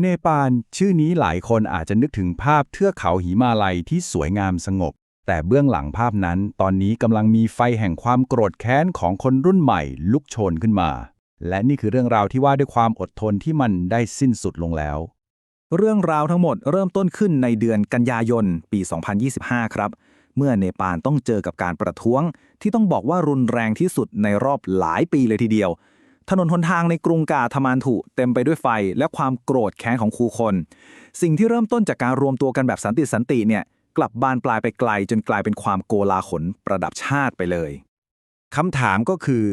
เนปาลชื่อนี้หลายคนอาจจะนึกถึงภาพเทือกเขาหิมาลัยที่สวยงามสงบ แต่เบื้องหลังภาพนั้น ตอนนี้กำลังมีไฟแห่งความโกรธแค้นของคนรุ่นใหม่ลุกโชนขึ้นมา และนี่คือเรื่องราวที่ว่าด้วยความอดทนที่มันได้สิ้นสุดลงแล้ว เรื่องราวทั้งหมดเริ่มต้นขึ้นในเดือนกันยายนปี 2025 ครับ เมื่อเนปาลต้องเจอกับการประท้วง ที่ต้องบอกว่ารุนแรงที่สุดในรอบหลายปีเลยทีเดียว ถนนหนทางในกรุงกาทมานถุเต็มไปด้วยไฟและความโกรธแค้นของคูคน สิ่งที่เริ่มต้นจากการรวมตัวกันแบบสันติสันติเนี่ยกลับบานปลายไปไกลจนกลายเป็นความโกลาหลประดับชาติไปเลยคำถามก็คือ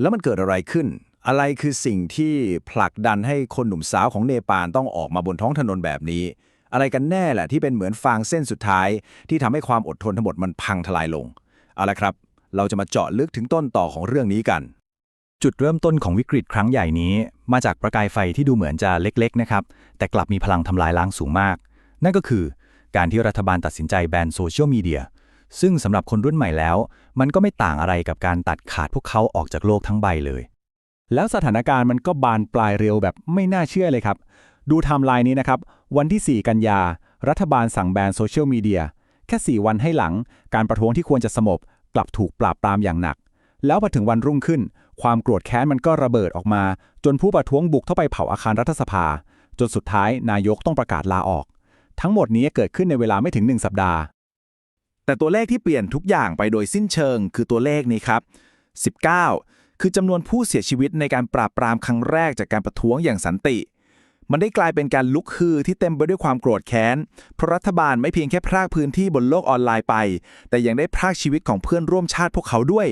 แล้วมันเกิดอะไรขึ้น อะไรคือสิ่งที่ผลักดันให้คนหนุ่มสาวของเนปาลต้องออกมาบนท้องถนนแบบนี้ อะไรกันแน่แหละที่เป็นเหมือนฟางเส้นสุดท้าย ที่ทำให้ความอดทนทั้งหมดมันพังทลายลงเอาละครับ เราจะมาเจาะลึกถึงต้นต่อของเรื่องนี้กัน จุดเริ่มต้นของวิกฤตครั้งใหญ่นี้ มาจากประกายไฟที่ดูเหมือนจะเล็กๆนะครับ แต่กลับมีพลังทำลายล้างสูงมาก นั่นก็คือการที่รัฐบาลตัดสินใจแบนโซเชียลมีเดีย ซึ่งสำหรับคนรุ่นใหม่แล้ว มันก็ไม่ต่างอะไรกับการตัดขาดพวกเขาออกจากโลกทั้งใบเลย แล้วสถานการณ์มันก็บานปลายเร็วแบบไม่น่าเชื่อเลยครับ ดูไทม์ไลน์นี้นะครับ วันที่ 4 กันยา รัฐบาลสั่งแบนโซเชียลมีเดีย แค่ 4 วันให้หลัง การประท้วงที่ควรจะสงบกลับถูกปราบปรามอย่างหนัก แล้วพอถึงวันรุ่งขึ้น ความโกรธแค้นมันก็ระเบิดออกมา จนผู้ประท้วงบุกเข้าไปเผาอาคารรัฐสภา จนสุดท้ายนายกต้องประกาศลาออก ทั้งหมดนี้เกิดขึ้นในเวลาไม่ถึง 1 สัปดาห์ แต่ตัวเลขที่เปลี่ยนทุกอย่างไปโดยสิ้นเชิง คือตัวเลขนี้ครับ 19 คือจำนวนผู้เสียชีวิตในการปราบปรามครั้งแรกจากการประท้วงอย่างสันติ มันได้กลายเป็นการลุกฮือที่เต็มไปด้วยความโกรธแค้น เพราะรัฐบาลไม่เพียงแค่พรากพื้นที่บนโลกออนไลน์ไป แต่ยังได้พรากชีวิตของเพื่อนร่วมชาติพวกเขาด้วย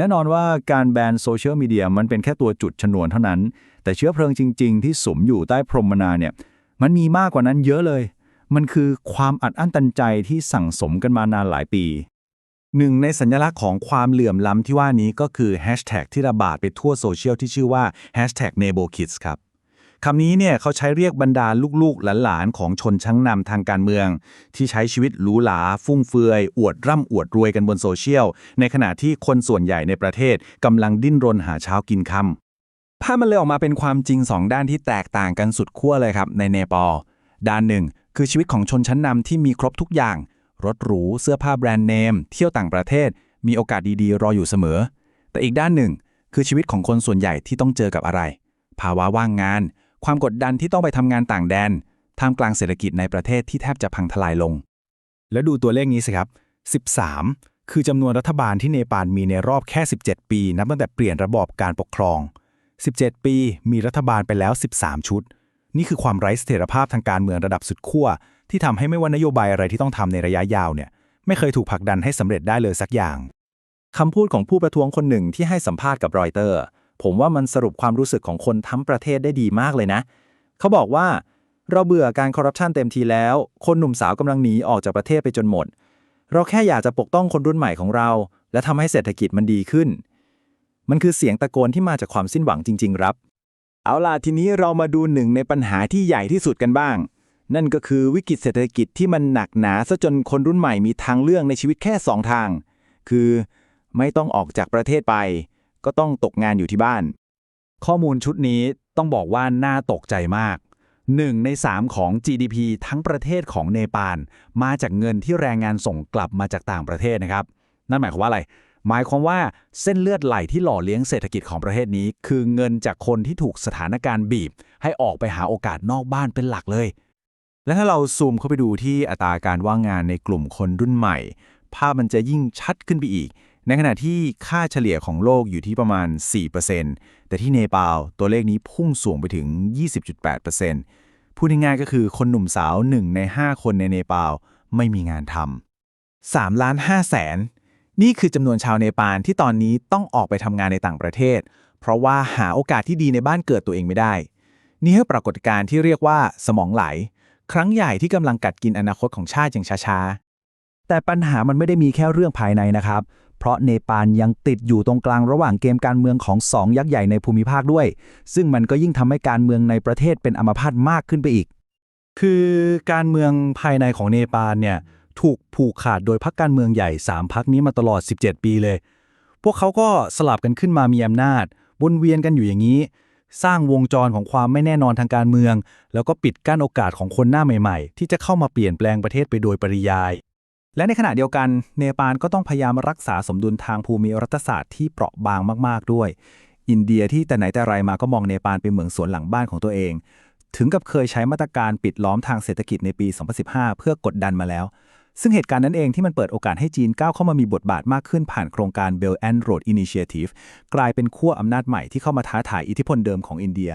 แน่นอนว่าการแบนโซเชียลมีเดียมันเป็นแค่ตัวจุดชนวนเท่านั้น แต่เชื้อเพลิงจริง ๆ ที่สมอยู่ใต้พรมนาเนี่ยมันมีมากกว่านั้นเยอะเลย มันคือความอัดอั้นตันใจที่สั่งสมกันมานานหลายปี หนึ่งในสัญลักษณ์ของความเหลื่อมล้ำที่ว่านี้ก็คือแฮชแท็กที่ระบาดไปทั่วโซเชียลที่ชื่อว่าแฮชแท็ก n e b o Kids ครับ คำนี้เนี่ยเขาใช้เรียกบรรดาลูกๆหลานๆของชนชั้นนำทางการเมือง ที่ใช้ชีวิตหรูหราฟุ่มเฟือย อวดร่ำอวดรวยกันบนโซเชียล ในขณะที่คนส่วนใหญ่ในประเทศกำลังดิ้นรนหาเช้ากินค่ำภาพมันเลยออกมาเป็นความจริงสองด้านที่แตกต่างกันสุดขั้วเลยครับในเนปาลด้านหนึ่ง คือชีวิตของชนชั้นนำที่มีครบทุกอย่าง รถหรู เสื้อผ้าแบรนด์เนม เที่ยวต่างประเทศ มีโอกาสดีๆ รออยู่เสมอ แต่อีกด้านหนึ่ง คือชีวิตของคนส่วนใหญ่ที่ต้องเจอกับอะไร ภาวะว่างงาน ความกดดันที่ต้องไปทำงานต่างแดนท่ามกลางเศรษฐกิจในประเทศที่แทบจะพังทลายลง แล้วดูตัวเลขนี้สิครับ 13 คือจำนวนรัฐบาลที่เนปาลมีในรอบแค่ 17 ปี นับตั้งแต่เปลี่ยนระบอบการปกครอง 17 ปีมีรัฐบาลไปแล้ว 13 ชุด นี่คือความไร้เสถียรภาพทางการเมืองระดับสุดขั้วที่ทำให้ไม่ว่านโยบายอะไรที่ต้องทำในระยะยาวเนี่ยไม่เคยถูกผลักดันให้สำเร็จได้เลยสักอย่างคำพูดของผู้ประท้วงคนหนึ่งที่ให้สัมภาษณ์กับรอยเตอร์ ผมว่ามันสรุปความรู้สึกของคนทั้งประเทศได้ดีมากเลยนะ เขาบอกว่า เราเบื่อการคอร์รัปชันเต็มทีแล้ว คนหนุ่มสาวกำลังหนีออกจากประเทศไปจนหมด เราแค่อยากจะปกป้องคนรุ่นใหม่ของเรา และทำให้เศรษฐกิจมันดีขึ้น มันคือเสียงตะโกนที่มาจากความสิ้นหวังจริง ๆ ครับ เอาล่ะทีนี้เรามาดูหนึ่งในปัญหาที่ใหญ่ที่สุดกันบ้าง นั่นก็คือวิกฤตเศรษฐกิจที่มันหนักหนาซะจนคนรุ่นใหม่มีทางเลือกในชีวิตแค่สองทาง คือ ไม่ต้องออกจากประเทศไป ก็ต้องตกงานอยู่ที่บ้าน ข้อมูลชุดนี้ต้องบอกว่าน่าตกใจมาก 1 ใน 3 ของ GDP ทั้งประเทศของเนปาลมาจากเงินที่แรงงานส่งกลับมาจากต่างประเทศนะครับ นั่นหมายความว่าอะไร หมายความว่าเส้นเลือดไหลที่หล่อเลี้ยงเศรษฐกิจของประเทศนี้ คือเงินจากคนที่ถูกสถานการณ์บีบ ให้ออกไปหาโอกาสนอกบ้านเป็นหลักเลย และถ้าเราซูมเข้าไปดูที่อัตราการว่างงานในกลุ่มคนรุ่นใหม่ ภาพมันจะยิ่งชัดขึ้นไปอีก ในขณะที่ค่าเฉลี่ยของโลกอยู่ที่ประมาณ 4%แต่ที่เนปาลตัวเลขนี้พุ่งสูงไปถึง 20.8%พูดง่ายๆก็คือคนหนุ่มสาว 1 ใน 5 คนในเนปาลไม่มีงานทำ3ล้าน5แสนนี่คือจำนวนชาวเนปาลที่ตอนนี้ต้องออกไปทำงานในต่างประเทศ เพราะว่าหาโอกาสที่ดีในบ้านเกิดตัวเองไม่ได้ นี่คือปรากฏการณ์ที่เรียกว่าสมองไหล ครั้งใหญ่ที่กำลังกัดกินอนาคตของชาติอย่างช้าๆแต่ปัญหามันไม่ได้มีแค่เรื่องภายในนะครับ เพราะเนปาลยังติดอยู่ตรงกลางระหว่างเกมการเมืองของสองยักษ์ใหญ่ในภูมิภาคด้วย ซึ่งมันก็ยิ่งทำให้การเมืองในประเทศเป็นอัมพาตมากขึ้นไปอีก คือการเมืองภายในของเนปาลเนี่ยถูกผูกขาดโดยพรรคการเมืองใหญ่ 3พรรคนี้มาตลอด 17 ปีเลย พวกเขาก็สลับกันขึ้นมามีอำนาจวนเวียนกันอยู่อย่างนี้ สร้างวงจรของความไม่แน่นอนทางการเมือง แล้วก็ปิดกั้นโอกาสของคนหน้าใหม่ ๆ ที่จะเข้ามาเปลี่ยนแปลงประเทศไปโดยปริยาย และในขณะเดียวกันเนปาลก็ต้องพยายามรักษาสมดุลทางภูมิรัฐศาสตร์ที่เปราะบางมากๆด้วย อินเดียที่แต่ไหนแต่ไรมาก็มองเนปาลเป็นเหมืองสวนหลังบ้านของตัวเอง ถึงกับเคยใช้มาตรการปิดล้อมทางเศรษฐกิจในปี 2015 เพื่อกดดันมาแล้ว ซึ่งเหตุการณ์นั้นเองที่มันเปิดโอกาสให้จีนก้าวเข้ามามีบทบาทมากขึ้นผ่านโครงการ Belt and Road Initiative กลายเป็นขั้วอำนาจใหม่ที่เข้ามาท้าทายอิทธิพลเดิมของอินเดีย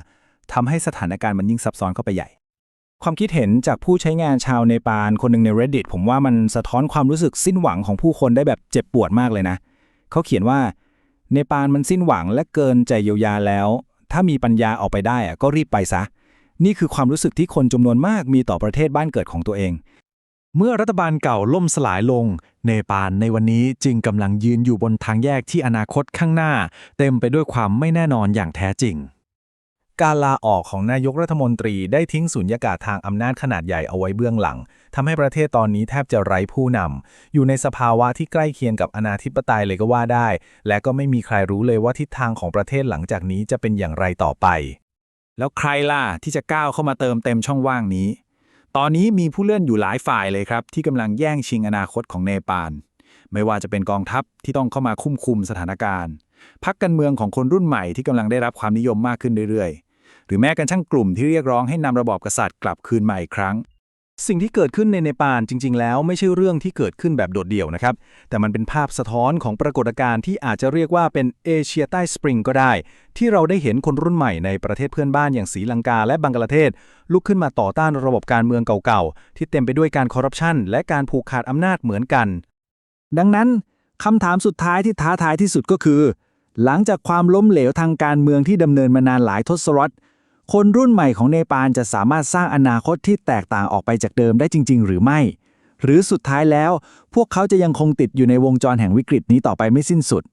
ทำให้สถานการณ์มันยิ่งซับซ้อนเข้าไปใหญ่ ความคิดเห็นจากผู้ใช้งานชาวเนปาลคนหนึ่งใน Reddit ผมว่ามันสะท้อนความรู้สึกสิ้นหวังของผู้คนได้แบบเจ็บปวดมากเลยนะ เขาเขียนว่าเนปาลมันสิ้นหวังและเกินใจเยียวยาแล้ว ถ้ามีปัญญาออกไปได้อะก็รีบไปซะ นี่คือความรู้สึกที่คนจำนวนมากมีต่อประเทศบ้านเกิดของตัวเอง เมื่อรัฐบาลเก่าล่มสลายลง เนปาลในวันนี้จึงกำลังยืนอยู่บนทางแยกที่อนาคตข้างหน้า เต็มไปด้วยความไม่แน่นอนอย่างแท้จริง การลาออกของนายกรัฐมนตรีได้ทิ้งสุญญากาศทางอำนาจขนาดใหญ่เอาไว้เบื้องหลังทำให้ประเทศตอนนี้แทบจะไร้ผู้นำอยู่ในสภาวะที่ใกล้เคียงกับอนาธิปไตยเลยก็ว่าได้ และก็ไม่มีใครรู้เลยว่าทิศทางของประเทศหลังจากนี้จะเป็นอย่างไรต่อไป แล้วใครล่ะที่จะก้าวเข้ามาเติมเต็มช่องว่างนี้ ตอนนี้มีผู้เล่นอยู่หลายฝ่ายเลยครับ ที่กำลังแย่งชิงอนาคตของเนปาลไม่ว่าจะเป็นกองทัพที่ต้องเข้ามาคุ้มคุมสถานการณ์พักการเมืองของคนรุ่นใหม่ที่กำลังได้รับความนิยมมากขึ้นเรื่อยๆ หรือแม้กระทั่งกลุ่มที่เรียกร้องให้นำระบอบกษัตริย์กลับคืนมาอีกครั้ง สิ่งที่เกิดขึ้นในเนปาลจริง ๆ แล้วไม่ใช่เรื่องที่เกิดขึ้นแบบโดดเดี่ยวนะครับ แต่มันเป็นภาพสะท้อนของปรากฏการณ์ที่อาจจะเรียกว่าเป็นเอเชียใต้สปริงก็ได้ ที่เราได้เห็นคนรุ่นใหม่ในประเทศเพื่อนบ้านอย่างศรีลังกาและบังกลาเทศ ลุกขึ้นมาต่อต้านระบบการเมืองเก่าๆที่เต็มไปด้วยการคอร์รัปชันและการผูกขาดอำนาจเหมือนกัน ดังนั้นคำถามสุดท้ายที่ท้าทายที่สุดก็คือ หลังจากความล้มเหลวทางการเมืองที่ดำเนินมานานหลายทศวรรษ คนรุ่นใหม่ของเนปาลจะสามารถสร้างอนาคตที่แตกต่างออกไปจากเดิมได้จริง ๆ หรือไม่ หรือสุดท้ายแล้ว พวกเขาจะยังคงติดอยู่ในวงจรแห่งวิกฤตนี้ต่อไปไม่สิ้นสุด